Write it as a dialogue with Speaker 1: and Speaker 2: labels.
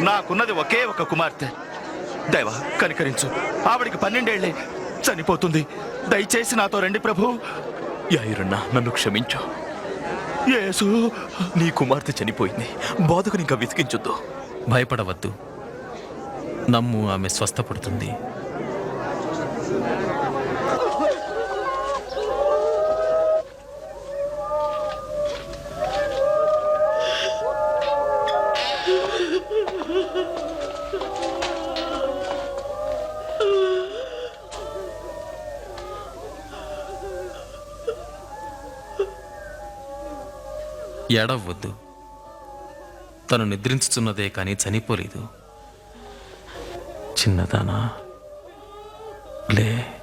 Speaker 1: నాకున్నది ఒకే ఒక కుమార్తె. దైవ కనికరించు. ఆవిడికి పన్నెండేళ్ళే. చనిపోతుంది. దయచేసి నాతో రండి ప్రభు.
Speaker 2: యాయురన్నా నన్ను క్షమించు.
Speaker 1: యేసు.
Speaker 2: నీ కుమార్తె చనిపోయింది. బాధకుని ఇంకా వెతికించొద్దు.
Speaker 3: భయపడవద్దు. నమ్ము ఆమె స్వస్థపడుతుంది. ఏడవద్దు తను నిద్రించుతున్నదే కానీ చనిపోలేదు. చిన్నదానా? లే.